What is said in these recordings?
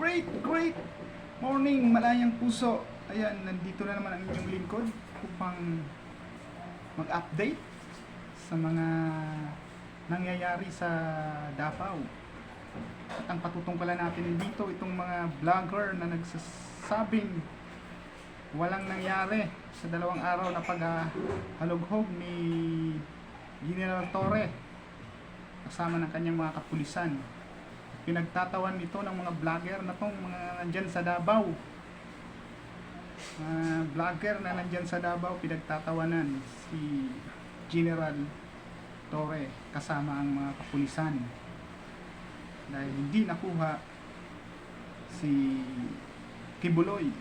great, great morning, malayang puso. Ayan, nandito na naman ang inyong lingkod upang mag-update sa mga nangyayari sa Davao. At ang patutungkalan natin dito, itong mga vlogger na nagsasabing walang nangyari sa dalawang araw na paghalughog ni General Torre kasama ng kanyang mga kapulisan. Pinagtatawan nito ng mga vlogger na tong mga nandyan sa Davao. Mga vlogger na nandyan sa Davao, pinagtatawanan si General Torre kasama ang mga kapulisan. Dahil hindi nakuha si Kibuloy.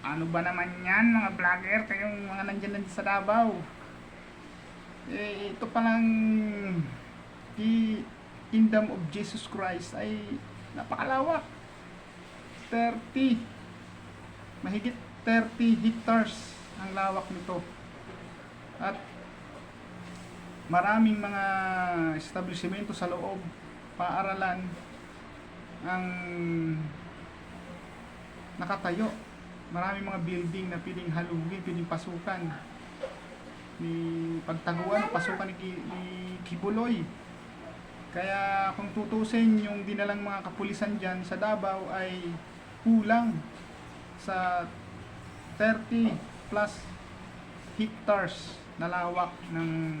Ano ba naman yan mga vlogger kayong mga nandyan nandyan sa Davao? Eh, ito palang the Kingdom of Jesus Christ ay napakalawak. 30 mahigit 30 hectares ang lawak nito. At maraming mga establishmento sa loob, paaralan ang nakatayo. Maraming mga building na piling halugin, piling pasukan ni pagtaguan pasukan ni, ni Kibuloy. Kaya kung tutusin yung dinalang mga kapulisan dyan sa Davao ay kulang sa 30 plus hectares na lawak ng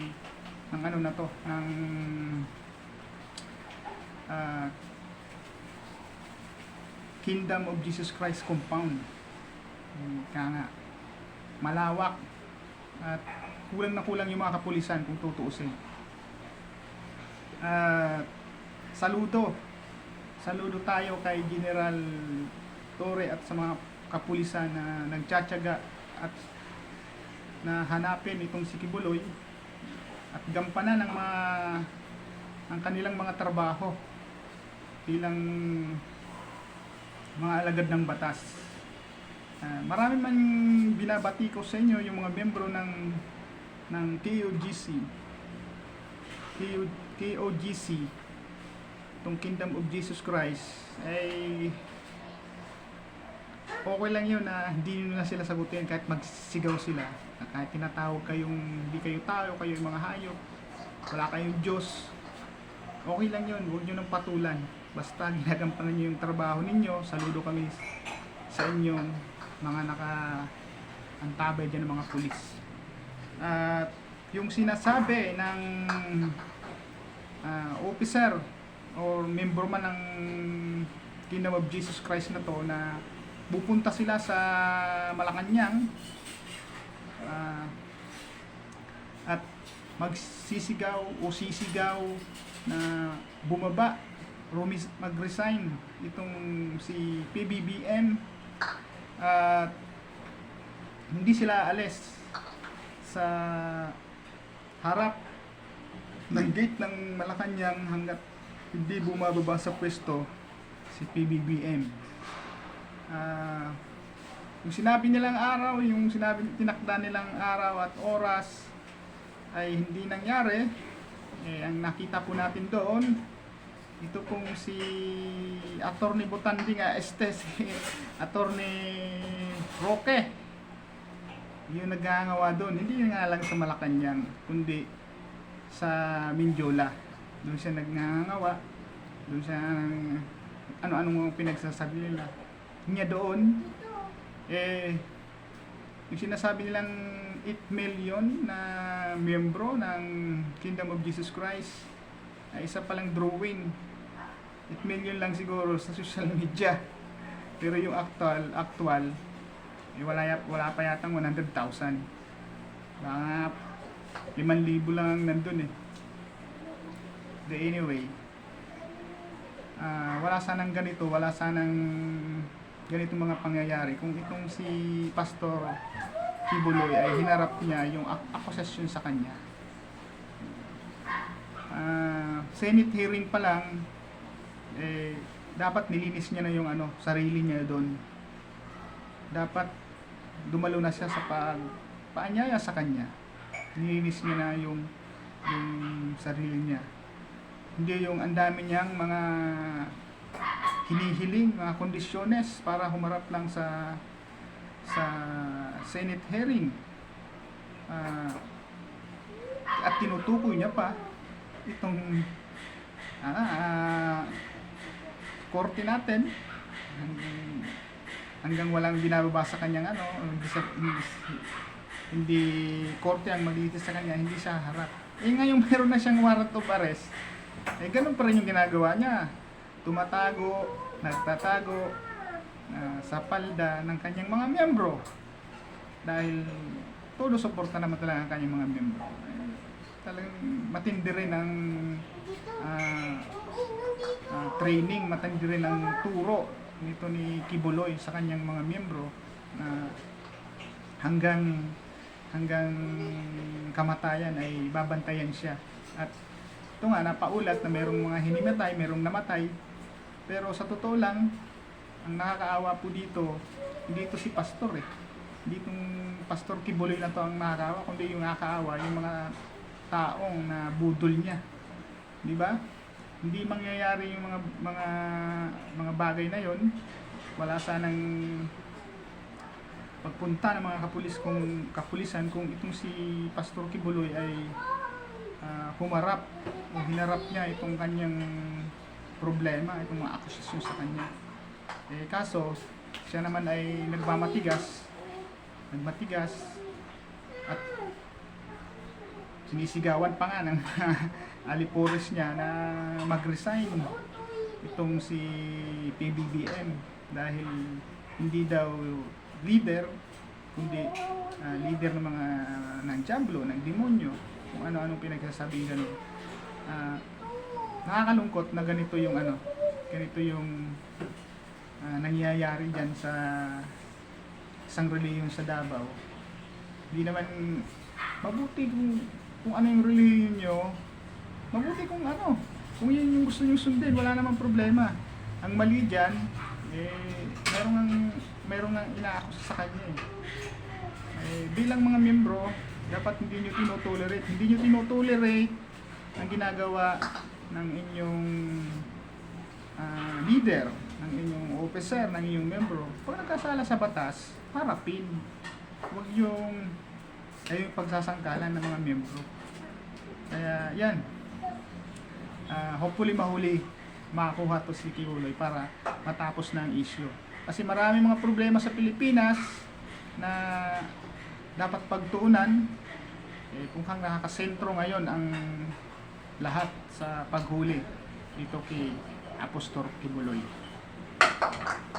ng ano na to ng ah, Kingdom of Jesus Christ compound. Kaya nga malawak at kulang na kulang yung mga kapulisan kung tutuusin. At saludo. Saludo tayo kay General Torre at sa mga kapulisan na nagtsatsaga at na hanapin itong si Kibuloy at gampanan ng mga ang kanilang mga trabaho bilang mga alagad ng batas. Ah, marami man binabati ko sa inyo yung mga membro ng ng KOGC. KO, KOGC itong Kingdom of Jesus Christ ay okay lang yun na hindi nyo na sila sagutin kahit magsigaw sila. Na kahit tinatawag kayong hindi kayo tao, kayo yung mga hayop wala kayong Diyos. Okay lang yun, huwag nyo nang patulan. Basta ginagampanan nyo yung trabaho ninyo saludo kami sa inyong mga naka antabay dyan ng mga pulis. At yung sinasabi ng ah, officer or member man ng Kingdom of Jesus Christ na to na pupunta sila sa Malacanang ah, at magsisigaw o sisigaw na bumaba rumis, mag-resign itong si PBBM at hindi sila alis sa harap ng gate ng Malacanang hanggat hindi bumababa sa pwesto si PBBM. Ah, yung sinabi nilang araw, yung sinabi tinakda nilang araw at oras ay hindi nangyari. Eh, ang nakita po natin doon, ito pong si Attorney Botandi nga, este si Attorney Roque. Yung naggangawa doon, hindi nga lang sa Malacanang, kundi sa Mindiola. Doon siya nagngangawa. Doon siya ano-ano pinagsasabi nila. Niya doon, eh, yung sinasabi nilang 8 million na miyembro ng Kingdom of Jesus Christ ay isa palang drawing 8 million lang siguro sa social media pero yung actual actual eh, wala, wala pa yatang 100,000 mga 5,000 lang ang nandun eh. The anyway ah, wala sanang ganito wala sanang ganitong mga pangyayari. Kung itong si Pastor Kibuloy ay hinarap niya yung ak- akusasyon sa kanya. Ah, Senate hearing pa lang eh dapat nilinis niya na yung ano sarili niya doon. Dapat dumalo na siya sa pag paanyaya sa kanya nilinis niya na yung yung sarili niya hindi yung ang dami niyang mga hinihiling mga kondisyones para humarap lang sa sa Senate hearing. Ah, at tinutukoy niya pa itong ah, ah, korte natin hanggang, hanggang walang binababa sa kanyang ano, hindi korte ang maglitis sa kanya, hindi siya harap. Eh ngayon meron na siyang warrant of arrest. Eh ganun pa rin yung ginagawa niya. Tumatago, nagtatago ah, sa palda ng kanyang mga miyembro. Dahil todo suporta naman talaga ang kanyang mga miyembro. Eh, talagang matindi rin ang ah, ah, training, matindi rin ang turo nito ni Kibuloy sa kanyang mga miyembro na hanggang hanggang kamatayan ay babantayan siya. At ito nga, napaulat na mayroong mga hinimatay, mayroong namatay. Pero sa totoo lang, ang nakakaawa po dito, hindi ito si pastor eh. Hindi itong pastor Kibuloy na to ang nakakaawa, kundi yung nakakaawa, yung mga taong na budol niya. Di ba? Hindi mangyayari yung mga mga mga bagay na yon. Wala sanang pagpunta ng mga kapulis kung kapulisan kung itong si Pastor Kibuloy ay ah, humarap o hinarap niya itong kanyang problema, itong mga akusasyon sa kanya. Eh kaso, siya naman ay nagmamatigas, nagmatigas, at sinisigawan pa nga ng alipores niya na mag-resign itong si PBBM dahil hindi daw leader kundi ah, leader ng mga ng Diablo, ng demonyo kung ano-anong pinagsasabi ganun. Ah, nakakalungkot na ganito yung ano ganito yung ah, nangyayari dyan sa isang reliyon sa Davao. Hindi naman mabuti kung kung ano yung reliyon nyo. Mabuti kung ano kung yun yung gusto nyo sundin wala namang problema. Ang mali dyan eh merong ang inaakusa sa kanya eh. eh bilang mga miyembro dapat hindi nyo tinotolerate hindi nyo tinotolerate ang ginagawa ng inyong ah, leader ng inyong officer, ng inyong membro. Pag nagkasala sa batas harapin. Huwag yung ay yung pagsasangkalan ng mga miyembro kaya yan. Ah, hopefully mahuli makakuha to si Kiuloy para matapos na ang issue. Kasi marami mga problema sa Pilipinas na dapat pagtuunan eh, kung kang nakakasentro ngayon ang lahat sa paghuli dito kay Apostol Kibuloy.